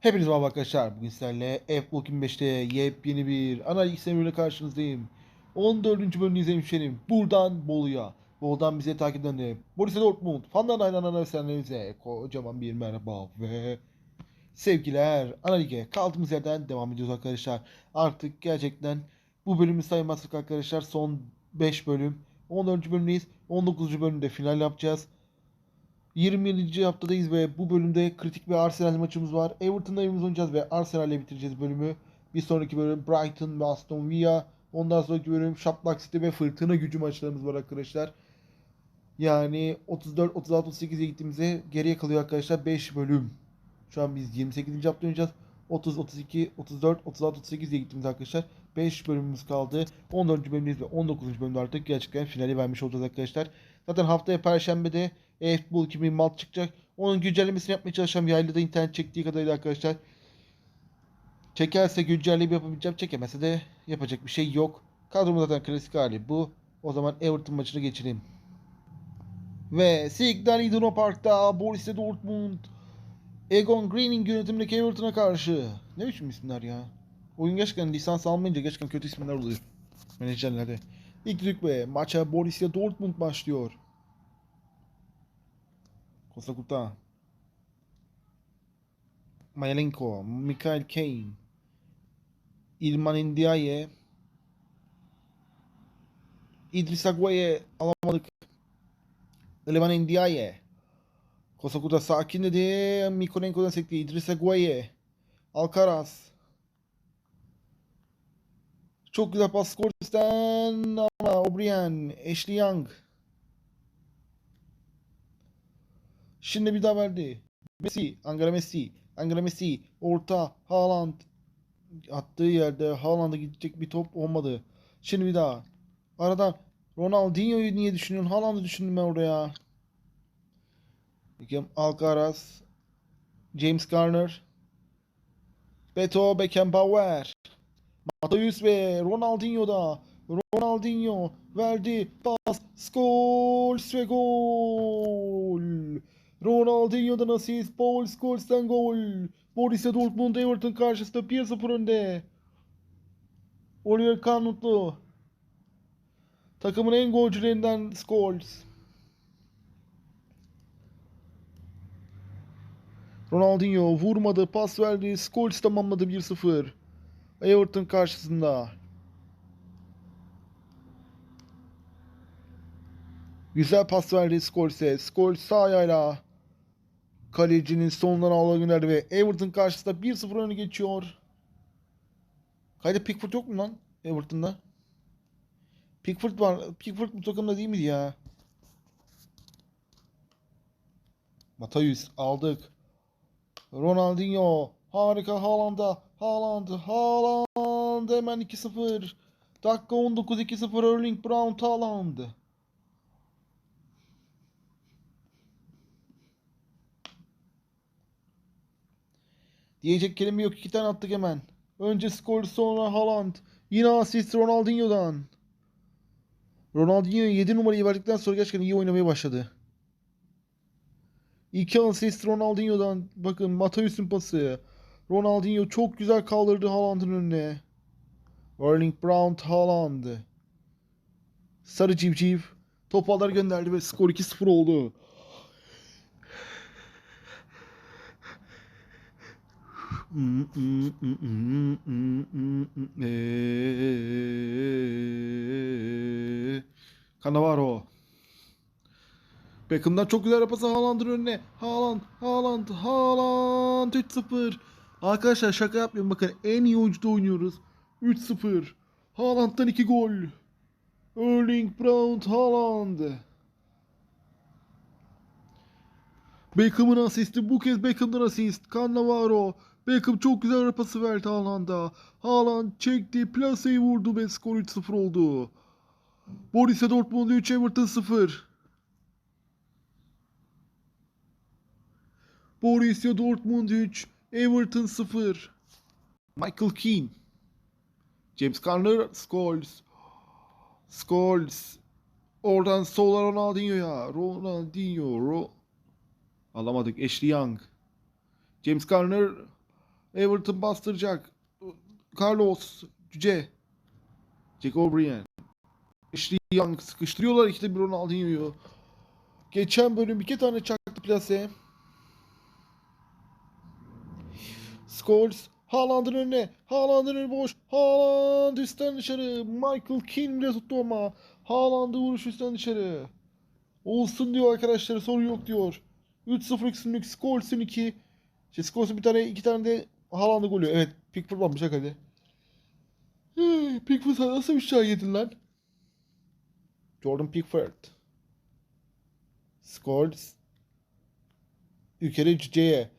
Hepiniz merhaba arkadaşlar. Bugün sizlerle F-Block 25'te yepyeni bir analiz sistemiyle karşınızdayım. 14. bölümünü izlemişlerim. Buradan Bolu'ya. Bolu'dan bize takip eden Borussia Dortmund. Fandan aynen analizlerinize kocaman bir merhaba ve sevgiler. Analige kaldığımız yerden devam ediyoruz arkadaşlar. Artık gerçekten bu bölümü saymazsak arkadaşlar son 5 bölüm. 14. bölümdeyiz. 19. bölümde final yapacağız. 27. haftadayız ve bu bölümde kritik bir Arsenal maçımız var. Everton'da evimiz oynayacağız ve Arsenal'le bitireceğiz bölümü. Bir sonraki bölüm Brighton ve Aston Villa. Ondan sonraki bölüm Shakhtar City ve Fırtına Gücü maçlarımız var arkadaşlar. Yani 34, 36, 38'e gittiğimizde geriye kalıyor arkadaşlar 5 bölüm. Şu an biz 28. hafta oynayacağız. 30, 32, 34, 36, 38'e gittiğimiz arkadaşlar 5 bölümümüz kaldı. 14. bölümdeyiz ve 19. bölümde artık gerçekten finali vermiş olacağız arkadaşlar. Zaten haftaya Perşembe'de e-futbol 2000 malt çıkacak. Onun güncellemesini yapmaya çalışacağım. Yaylada internet çektiği kadarıyla arkadaşlar. Çekerse güncelleme yapabileceğim. Çekemezse de yapacak bir şey yok. Kadrom zaten klasik hali bu. O zaman Everton maçına geçelim. Ve Signal Iduna Park'ta Borussia Dortmund Egon Green'in yönetimindeki Everton'a karşı. Ne biçim isimler ya? Oyun gerçekten lisans almayınca gerçekten kötü isimler oluyor. Menajerlerde. İlk rükbe maça Borussia Dortmund başlıyor. Curta. Mayalenko, Mikael Kane, İlman Ndiaye, İdris Aguaye alamadık. İlman Ndiaye. Costa Curta sakin dedi. Mikolenko'dan sekti. İdris Aguaye. Alcaraz. Çok güzel pas Scors'ten ama O'Brien, Ashley Young. Şimdi bir daha verdi. Messi, Angela Messi, Angela Messi, orta, Haaland. Attığı yerde Haaland'a gidecek bir top olmadı. Şimdi bir daha. Aradan Ronaldinho'yu niye düşünüyorsun? Haaland'ı düşündüm ben oraya. Alcaraz, James Garner, Beto Beckenbauer, Matthäus ve Ronaldinho'da. Ronaldinho verdi pas, Scholes ve gol. Ronaldinho'dan asist, Paul Scholes'ten gol. Borussia Dortmund Everton karşısında 1-0 önde. Oliver Kahn mutlu. Takımın en golcülerinden Scholes. Ronaldinho vurmadı, pas verdi. Scholes tamamladı 1-0. Everton karşısında. Güzel pas verdi Scholes'e. Scholes sağ ayağıyla kalecinin sonundan ağla gönderdi ve Everton karşısında 1-0 öne geçiyor. Kayda Pickford yok mu lan Everton'da? Pickford var. Pickford bu takımda değil miydi ya? Matayus aldık. Ronaldinho harika Haaland'a. Haaland, Haaland hemen 2-0. Dakika 19 2-0 Erling Brown Haaland. Diyecek kelime yok. iki tane attık hemen. Önce skor sonra Haaland. Yine asist Ronaldinho'dan. Ronaldinho 7 numarayı verdikten sonra gerçekten iyi oynamaya başladı. İki asist Ronaldinho'dan. Bakın Matthäus'un pası. Ronaldinho çok güzel kaldırdı Haaland'ın önüne. Erling Brown Haaland. Sarı civciv. Top ağlar gönderdi ve skor 2-0 oldu. Cannavaro. Beckham'dan çok güzel yapası Haaland'ın önüne. Haaland, Haaland, Haaland 3-0. Arkadaşlar şaka yapmıyorum bakın en iyi oyuncuda oynuyoruz. 3-0. Haaland'dan 2 gol. Erling Braut Haaland. Beckham'ın asisti bu kez Beckham'dan asist. Cannavaro. Beckham çok güzel rapası verdi Haaland'a. Haaland çekti, plaseyi vurdu ve skor 3-0 oldu. Borussia Dortmund 3, Everton 0. Borussia Dortmund 3, Everton 0. Michael Keane. James Garner, Scholes. Scholes. Oradan sola Ronaldinho'ya. Ronaldinho. Ro Alamadık. Ashley Young. James Garner. Everton bastıracak. Carlos. Cüce. Jack O'Brien. Ashley Young sıkıştırıyorlar işte bir Ronaldinho'yu. Geçen bölüm iki tane çaktı plase. Scholes. Haaland'ın önüne. Haaland'ın önü boş. Haaland üstten dışarı. Michael Keane bile tuttu ama. Haaland'ı vuruş üstten dışarı. Olsun diyor arkadaşlar sorun yok diyor. 3-0 üstünlük Scholes'un 2. Şey Scholes'un bir tane iki tane de Haaland'ı golü. Evet Pickford varmış hadi. Hey, Pickford sen nasıl bir şey yedin lan? Jordan Pickford. Scholes. Ülkede Cüce'ye.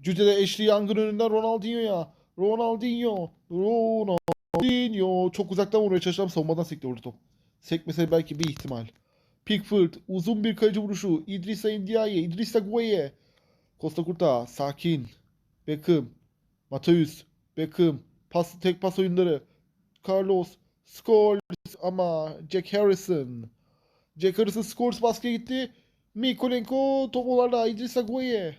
Cüce'de Ashley Young'ın önünden Ronaldinho'ya. Ronaldinho. Ronaldinho. Çok uzaktan vurmaya çalışacağım. Savunmadan sekti orada top. Sekmese belki bir ihtimal. Pickford. Uzun bir kaleci vuruşu. Idrissa Ndiaye. Idrissa Gueye. Costa Curta. Sakin. Beckham. Mateus. Beckham. Pas, tek pas oyunları. Carlos. Scholes ama Jack Harrison. Jack Harrison Scholes baskıya gitti. Mikolenko topularla Idrissa Gueye.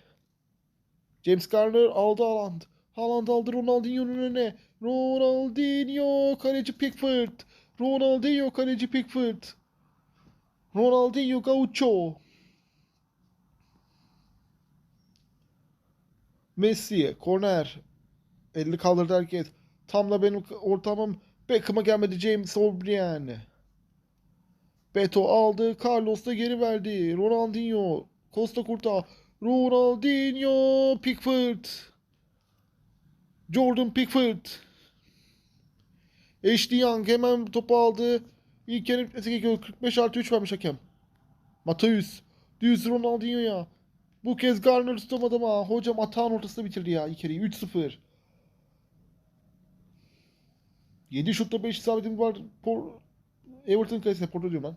James Garner aldı Haaland. Haaland aldı Ronaldinho'nun önüne. Ronaldinho kaleci Pickford. Ronaldinho kaleci Pickford. Ronaldinho Gaucho. Messi korner. Elini kaldırdı herkes. Tam da benim ortamım Beckham'a gelmedi James O'Brien. Beto aldı. Carlos da geri verdi. Ronaldinho. Costa Curta. Ronaldinho. Pickford. Jordan Pickford. Ashley Young hemen topu aldı. İlk yarı bitmesi gerekiyor. 45 artı 3 vermiş hakem. Mateus. Düz Ronaldinho'ya. Bu kez Garner tutamadı ama hocam atağın ortasında bitirdi ya ilk yarıyı. 3-0. 7 şutta 5 isabetim var. Por Everton kalesine Porto diyorum ben.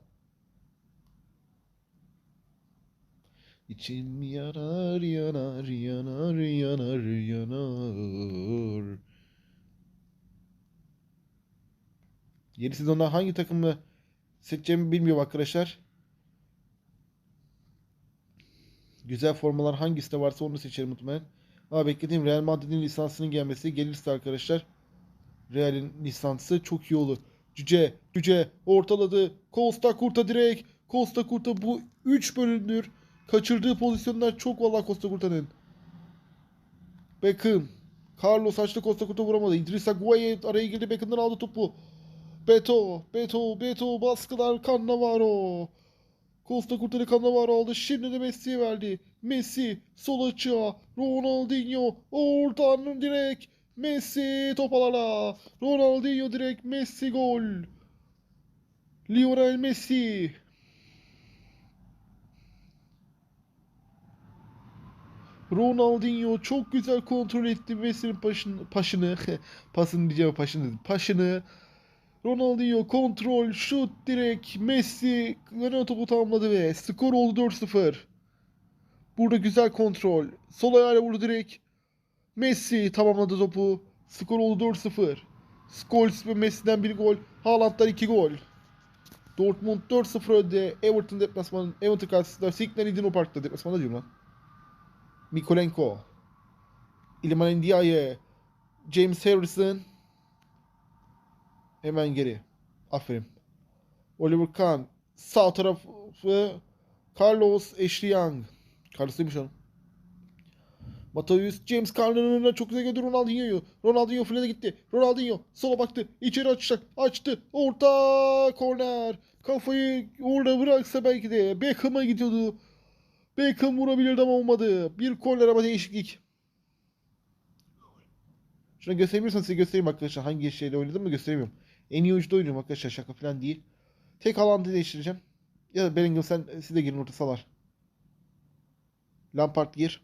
İçim yanar yanar yanar yanar yanar. Yeni sezonda hangi takımı seçeceğimi bilmiyorum arkadaşlar. Güzel formalar hangisinde varsa onu seçerim muhtemelen. Ama beklediğim Real Madrid'in lisansının gelmesi gelirse arkadaşlar Real'in lisansı çok iyi olur. Cüce, Cüce ortaladı. Costa Curta direkt. Costa Curta bu 3 bölümdür. Kaçırdığı pozisyonlar çok valla Costa Curta'nın. Beckham. Carlos açtı Costa Curta vuramadı. Idrissa Gueye araya girdi. Beckham'dan aldı topu. Beto, Beto, Beto baskılar Cannavaro. Costa Curta'yı Cannavaro aldı. Şimdi de Messi'ye verdi. Messi sol açığa. Ronaldinho oradan direkt. Messi topalara. Ronaldinho direkt Messi gol. Lionel Messi. Ronaldinho çok güzel kontrol etti Messi'nin paşını, paşını, pasını diyeceğim paşını, paşını. Ronaldinho kontrol, şut direkt, Messi ön topu tamamladı ve skor oldu 4-0. Burada güzel kontrol, sol ayağıyla vurdu direkt. Messi tamamladı topu. Skor oldu 4-0. Scholes ve Messi'den bir gol. Haaland'dan 2 gol. Dortmund 4-0 önde. Everton deplasmanı. Everton karşısında Signal Iduna Park'ta deplasmanda diyorum lan. Mikolenko. İlman Ndiaye. James Harrison. Hemen geri. Aferin. Oliver Kahn. Sağ tarafı Carlos Ashley Young. Carlos demiş onu. Mateus James Carner'ın önüne çok güzel gördü Ronaldinho'yu. Ronaldinho file gitti. Ronaldinho sola baktı. İçeri açacak. Açtı. Orta korner. Kafayı orada bıraksa belki de Beckham'a gidiyordu. Beckham vurabilirdi ama olmadı. Bir korner ama değişiklik. Şuna gösterebilirsem size göstereyim arkadaşlar. Hangi şeyle oynadım mı gösteremiyorum. En iyi oyuncuda oynuyorum arkadaşlar. Şaka falan değil. Tek alanda değiştireceğim. Ya da Bellingham sen siz de girin orta salar. Lampard gir.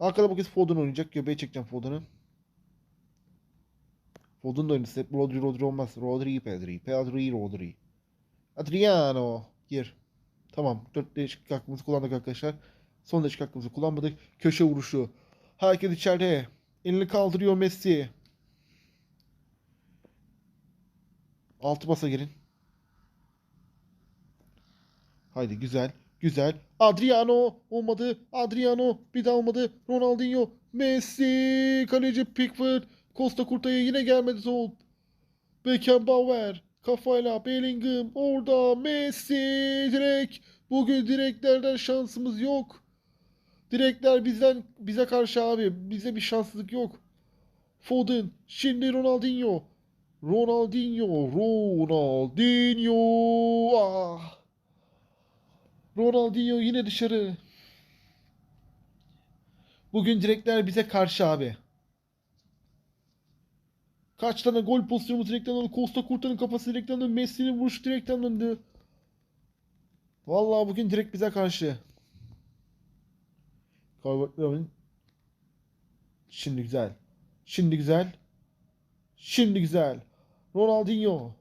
Arkada bu kez Foden oynayacak. Göbeğe çekeceğim Foden'ı. Foden da oynasın. Hep Rodri Rodri olmaz. Rodri Pedri. Pedri Rodri. Adriano. Gir. Tamam. 4 değişiklik hakkımızı kullandık arkadaşlar. Son değişiklik hakkımızı kullanmadık. Köşe vuruşu. Herkes içeride. Elini kaldırıyor Messi. Altı basa girin. Haydi güzel. Güzel. Adriano olmadı. Adriano bir daha olmadı. Ronaldinho. Messi. Kaleci Pickford. Costa Curta'ya yine gelmedi top. Beckenbauer. Kafayla Bellingham. Orada Messi. Direkt. Bugün direklerden şansımız yok. Direkler bizden bize karşı abi. Bize bir şanssızlık yok. Foden. Şimdi Ronaldinho. Ronaldinho. Ronaldinho. Ah. Ronaldinho yine dışarı. Bugün direkler bize karşı abi. Kaç tane gol pozisyonumuz direkten döndü. Costa Curta'nın kafası direkten döndü. Messi'nin vuruşu direkten döndü. Vallahi bugün direkt bize karşı. Calvert-Lewin. Şimdi güzel. Şimdi güzel. Şimdi güzel. Ronaldinho.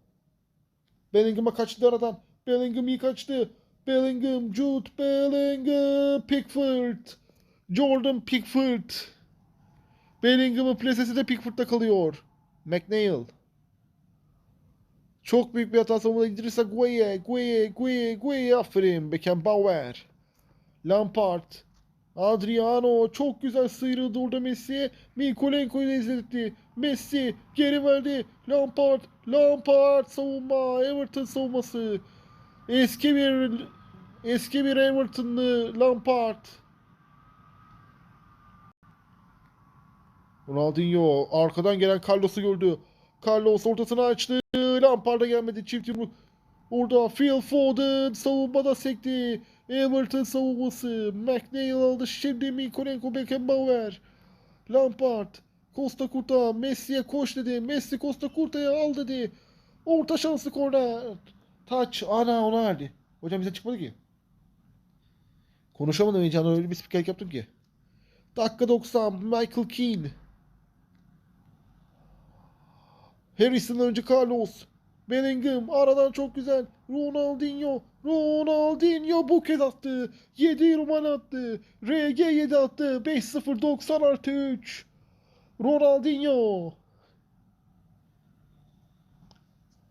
Bellingham'a kaçtı aradan. Bellingham iyi kaçtı. Bellingham, Jude Bellingham, Pickford. Jordan Pickford. Bellingham'ın plasesi de Pickford'da kalıyor. McNeil. Çok büyük bir hata savunmada indirirse Gueye, Gueye, Gueye, Gueye aferin. Beckenbauer. Lampard. Adriano çok güzel sıyrıldı orada Messi. Mikolenko'yu da izletti. Messi geri verdi. Lampard, Lampard savunma. Everton savunması. Eski bir eski bir Everton'lı Lampard. Ronaldinho arkadan gelen Carlos'u gördü. Carlos ortasını açtı. Lampard'a gelmedi. Çift yumruk. Orada Phil Foden savunmada sekti. Everton savunması. McNeil aldı. Şimdi Mikolenko Beckenbauer. Lampard. Costa Curta. Messi'ye koş dedi. Messi Costa Curta'ya al dedi. Orta şanslı korner. Taç. Ana ona verdi. Hocam bize çıkmadı ki. Konuşamadım heyecanla öyle bir spikerlik yaptım ki. Dakika 90. Michael Keane. Harrison'dan önce Carlos. Bellingham aradan çok güzel. Ronaldinho. Ronaldinho bu kez attı. 7 Roman attı. RG 7 attı. 5-0 90 artı 3. Ronaldinho.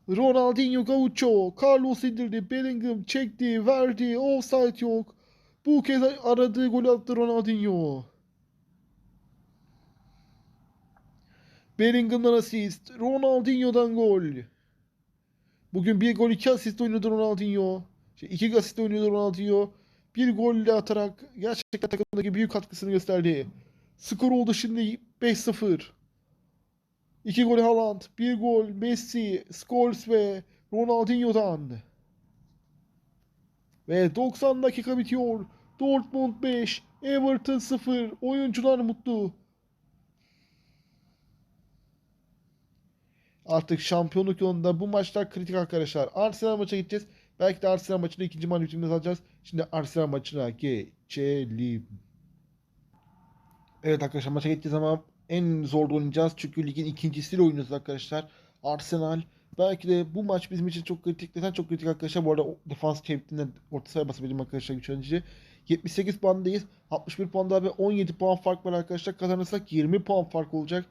Ronaldinho Gaucho. Carlos indirdi. Bellingham çekti. Verdi. Offside yok. Bu kez aradığı golü attı Ronaldinho. Bellingham'dan asist. Ronaldinho'dan gol. Bugün bir gol iki asist oynadı Ronaldinho. Şey, iki asist oynadı Ronaldinho. Bir golle atarak gerçekten takımdaki büyük katkısını gösterdi. Skor oldu şimdi 5-0. İki gol Haaland, bir gol Messi, Scholes ve Ronaldinho'dan. Ve 90 dakika bitiyor. Dortmund 5, Everton 0. Oyuncular mutlu. Artık şampiyonluk yolunda bu maçlar kritik arkadaşlar. Arsenal maça gideceğiz. Belki de Arsenal maçını ikinci bitiminde alacağız. Şimdi Arsenal maçına geçelim. Evet arkadaşlar maça gideceğiz ama en zor oynayacağız. Çünkü ligin ikincisiyle oynuyoruz arkadaşlar. Arsenal. Belki de bu maç bizim için çok kritik. Neden çok kritik arkadaşlar? Bu arada defans çevikliğinden orta sahaya basabildim arkadaşlar güçlendirici. 78 puandayız. 61 puanda ve 17 puan fark var arkadaşlar. Kazanırsak 20 puan fark olacak.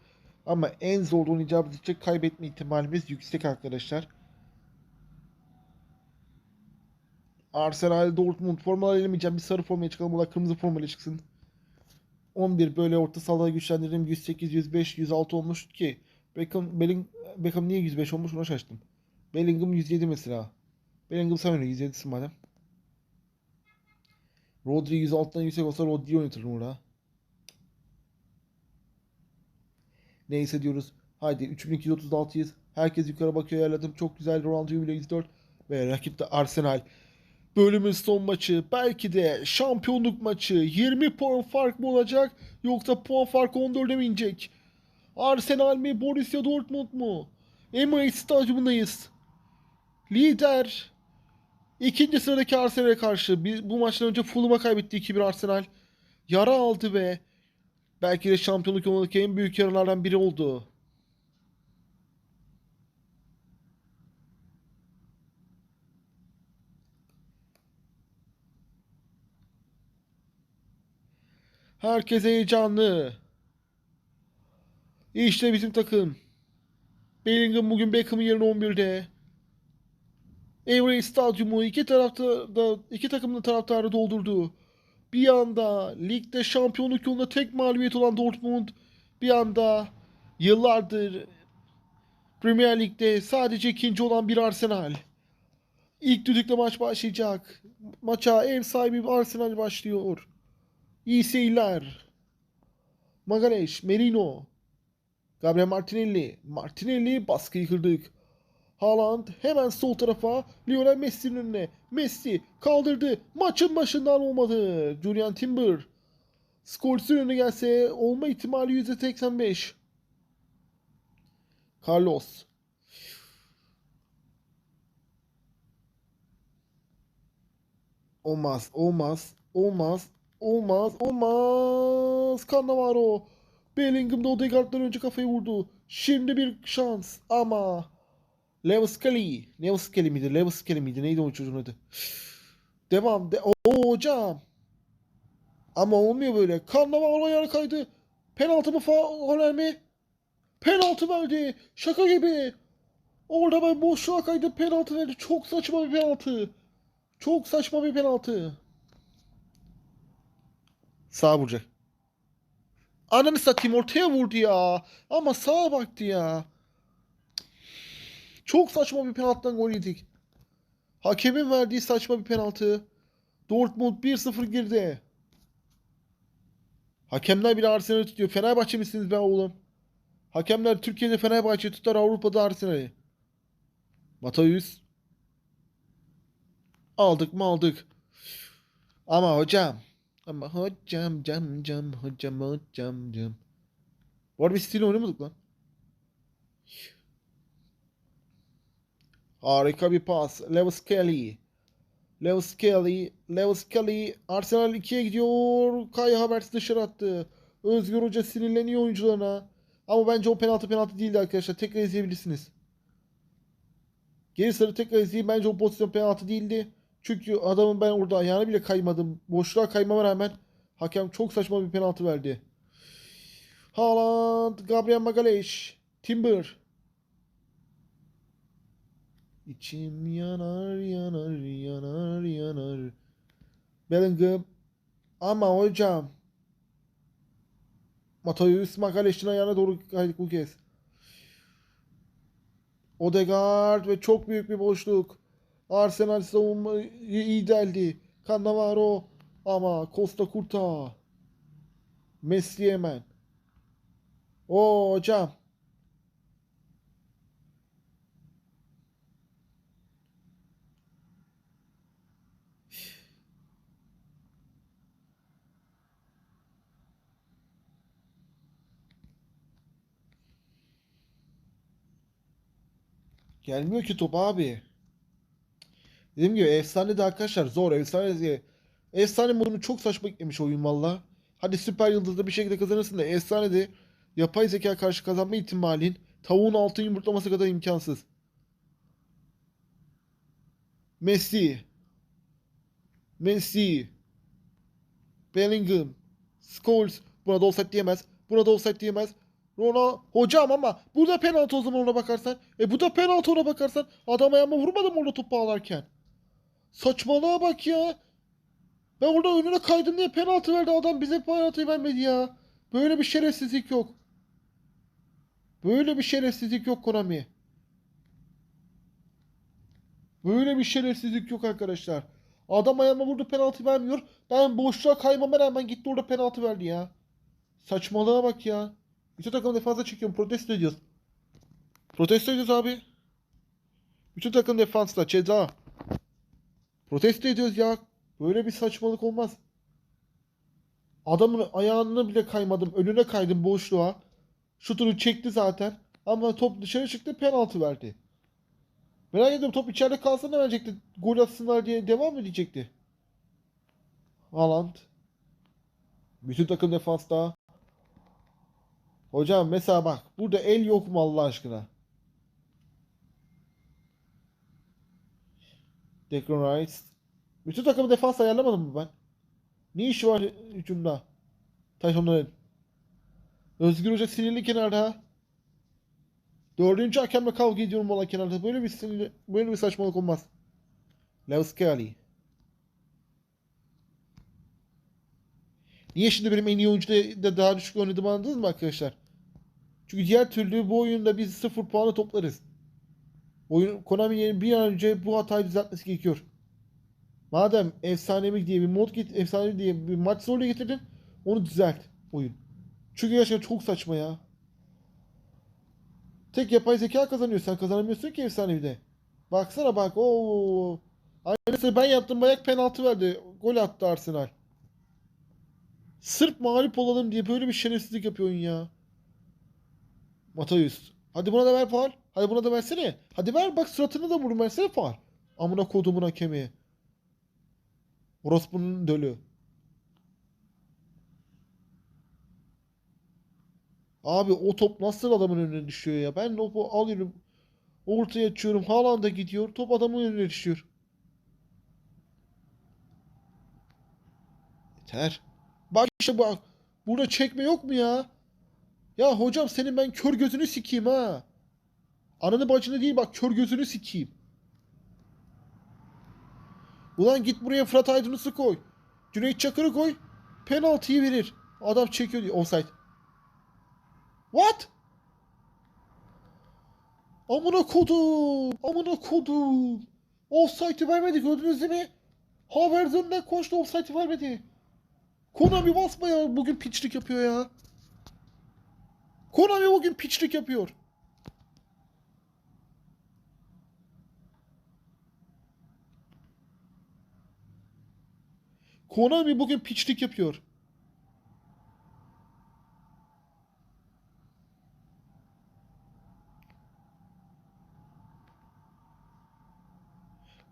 Ama en zor oynayacağımız için kaybetme ihtimalimiz yüksek arkadaşlar. Arsenal, Dortmund formalar elemeyeceğim. Bir sarı formaya çıkalım. Ola kırmızı formaya çıksın. 11 böyle orta sahada güçlendirdim. 108, 105, 106 olmuş ki. Beckham, Belling, Beckham niye 105 olmuş ona şaştım. Bellingham 107 mesela. Bellingham sen oyna 107'sin madem. Rodri 106'dan yüksek olsa Rodri'yi oynatırım orada. Neyse diyoruz. Haydi 3236'yız. Herkes yukarı bakıyor yerledim. Çok güzel Ronaldinho bile 104. Ve rakip de Arsenal. Bölümün son maçı. Belki de şampiyonluk maçı. 20 puan fark mı olacak? Yoksa puan farkı 14'e mi inecek? Arsenal mi? Borussia Dortmund mu? Emirates Stadyumundayız. Lider. İkinci sıradaki Arsenal'e karşı. Bir, bu maçtan önce Fulham'a kaybetti 2-1 Arsenal. Yara aldı ve belki de şampiyonluk yolundaki en büyük yaralardan biri oldu. Herkes heyecanlı. İşte bizim takım. Bellingham bugün Beckham'ın yerine 11'de. Emirates Stadyumu iki tarafta da iki takımın taraftarı doldurdu. Bir anda ligde şampiyonluk yolunda tek mağlubiyet olan Dortmund bir anda yıllardır Premier Lig'de sadece ikinci olan bir Arsenal. İlk düdükle maç başlayacak. Maça ev sahibi Arsenal başlıyor. İyi seyirler. Magaleş, Merino, Gabriel Martinelli. Martinelli baskıyı kırdık. Haaland hemen sol tarafa Lionel Messi'nin önüne. Messi kaldırdı. Maçın başından olmadı. Julian Timber. Skoles'un önüne gelse olma ihtimali %85. Carlos. Olmaz, olmaz, olmaz, olmaz, olmaz. Cannavaro. Bellingham da Odegaard'dan önce kafayı vurdu. Şimdi bir şans ama Lewis Skelly. Lewis Skelly miydi? Lewis Skelly miydi? Neydi o çocuğun adı? Devam. De Oo hocam. Ama olmuyor böyle. Cannavaro ayağına kaydı. Penaltı mı faul mi? Penaltı verdi. Şaka gibi. Orada ben boşluğa kaydım penaltı verdi. Çok saçma bir penaltı. Çok saçma bir penaltı. Sağ vuracak. Ananı satayım ortaya vurdu ya. Ama sağa baktı ya. Çok saçma bir penaltıdan gol yedik. Hakemin verdiği saçma bir penaltı. Dortmund 1-0 girdi. Hakemler bile Arsenal'i tutuyor. Fenerbahçe misiniz be oğlum? Hakemler Türkiye'de Fenerbahçe tutar Avrupa'da Arsenal'i. Matayüz. Aldık mı aldık. Ama hocam. Ama hocam cam cam hocam hocam cam. Bu arada biz stil oynamadık lan. Harika bir pas. Lewis Kelly. Lewis Kelly. Lewis Kelly. Arsenal 2'ye gidiyor. Kai Havertz dışarı attı. Özgür Hoca sinirleniyor oyuncularına. Ama bence o penaltı penaltı değildi arkadaşlar. Tekrar izleyebilirsiniz. Geri sarı tekrar izleyin. Bence o pozisyon penaltı değildi. Çünkü adamın ben orada ayağına bile kaymadım. Boşluğa kaymama rağmen hakem çok saçma bir penaltı verdi. Haaland, Gabriel Magalhaes, Timber. İçim yanar yanar yanar yanar. Bellingham. Ama hocam. Matthäus Magalhaes'in ayağına doğru kaydık bu kez. Odegaard ve çok büyük bir boşluk. Arsenal savunma iyi deldi. Cannavaro ama Costa Curta. Messi hemen. O hocam. Gelmiyor ki top abi. Dediğim gibi efsane de arkadaşlar zor. Efsane diye. Efsane modunu çok saçma eklemiş oyun valla. Hadi süper yıldızda bir şekilde kazanırsın da efsane de yapay zeka karşı kazanma ihtimalin tavuğun altın yumurtlaması kadar imkansız. Messi. Messi. Bellingham. Scholes. Buna da offside diyemez. Buna da offside diyemez. Rona hocam ama bu da penaltı o zaman ona bakarsan. E bu da penaltı ona bakarsan. Adam ayağıma vurmadı mı orada topu ağlarken? Saçmalığa bak ya. Ben orada önüne kaydım diye penaltı verdi adam bize penaltı vermedi ya. Böyle bir şerefsizlik yok. Böyle bir şerefsizlik yok Konami. Böyle bir şerefsizlik yok arkadaşlar. Adam ayağıma vurdu penaltı vermiyor. Ben boşluğa kaymama rağmen gitti orada penaltı verdi ya. Saçmalığa bak ya. Bütün takım defansa çekiyorum. Protesto ediyoruz. Protesto ediyoruz abi. Bütün takım defansta. Ceza. Protesto ediyoruz ya. Böyle bir saçmalık olmaz. Adamın ayağını bile kaymadım. Önüne kaydım boşluğa. Şutunu çekti zaten. Ama top dışarı çıktı penaltı verdi. Merak ediyorum top içeride kalsa ne verecekti? Gol atsınlar diye devam mı edecekti? Haaland. Bütün takım defansta. Hocam mesela bak burada el yok mu Allah aşkına? Declan Rice. Bütün takımı defans ayarlamadım mı ben? Ne işi var hücumda? Tayfun'un. Özgür Hoca sinirli kenarda. Dördüncü hakemle kavga ediyorum valla kenarda. Böyle bir sinirli, böyle bir saçmalık olmaz. Lauscali. Niye şimdi benim en iyi oyuncuda da daha düşük oynadım anladınız mı arkadaşlar? Çünkü diğer türlü bu oyunda biz sıfır puanı toplarız. Oyun Konami'nin bir an önce bu hatayı düzeltmesi gerekiyor. Madem efsanevi diye bir mod git, efsanevi diye bir maç zorla getirdin, onu düzelt oyun. Çünkü gerçekten çok saçma ya. Tek yapay zeka kazanıyor. Sen kazanamıyorsun ki efsanevide. Baksana bak. Oo. Aynısı ben yaptım. Bayak penaltı verdi. Gol attı Arsenal. Sırf mağlup olalım diye böyle bir şerefsizlik yapıyor oyun ya. Matayus. Hadi buna da ver faal. Hadi buna da versene. Hadi ver bak suratını da vurun versene faal. Amına kodumun hakemi. Orospu'nun dölü. Abi o top nasıl adamın önüne düşüyor ya? Ben topu alıyorum. Ortaya açıyorum. Haaland'a gidiyor. Top adamın önüne düşüyor. Yeter. Bak işte bak. Burada çekme yok mu ya? Ya hocam senin ben kör gözünü sikeyim ha. Ananı bacını değil bak kör gözünü sikeyim. Ulan git buraya Fırat Aydınus'u koy. Cüneyt Çakır'ı koy. Penaltıyı verir. Adam çekiyor diyor. Offside. What? Amına kodum. Amına kodum. Offside'ı vermedi gördünüz değil mi? Havertz önden koştu offside'ı vermedi. Konami basma ya bugün piçlik yapıyor ya. Konami bugün piçlik yapıyor. Konami bugün piçlik yapıyor.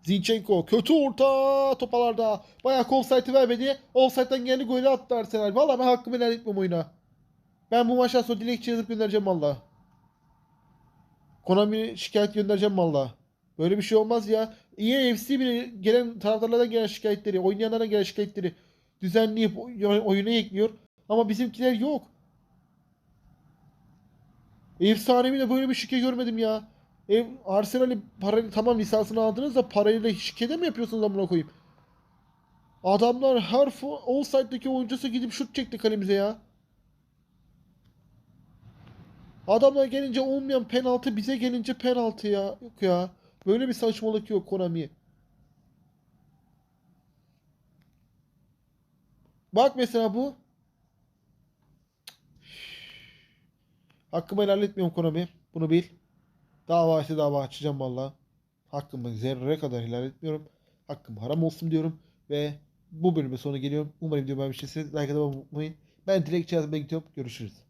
Zinchenko kötü orta topalarda. Bayağı offside'ı vermedi. Offside'den geldi golü attı Arsenal. Valla ben hakkımı helal etmem oyuna. Ben bu maçtan sonra dilekçe yazıp göndereceğim valla. Konami şikayet göndereceğim valla. Böyle bir şey olmaz ya. EA FC bile gelen taraftarlardan gelen şikayetleri, oynayanlardan gelen şikayetleri düzenleyip oy- oyuna ekliyor. Ama bizimkiler yok. Efsanevi de böyle bir şike görmedim ya. Ev Arsenal'i para tamam lisansını aldınız da parayla şike mi yapıyorsunuz amına koyayım? Adamlar her offside'daki oyuncusu gidip şut çekti kalemize ya. Adamlar gelince olmayan penaltı bize gelince penaltı ya. Yok ya. Böyle bir saçmalık yok Konami. Bak mesela bu. Hakkımı helal etmiyorum Konami. Bunu bil. Dava ise dava açacağım valla. Hakkımı zerre kadar helal etmiyorum. Hakkım haram olsun diyorum. Ve bu bölümün sonuna geliyorum. Umarım videomu beğenmişsiniz. Like atmayı unutmayın. Ben dilekçe yazmaya gidiyorum. Görüşürüz.